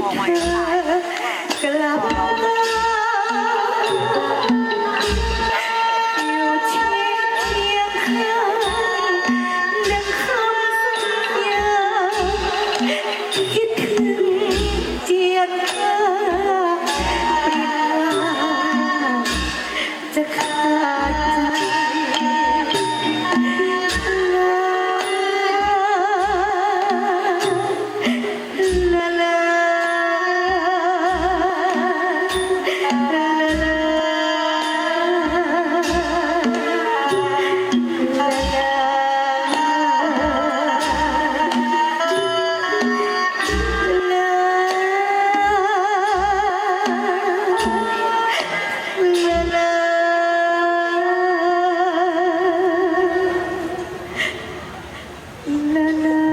กลับ la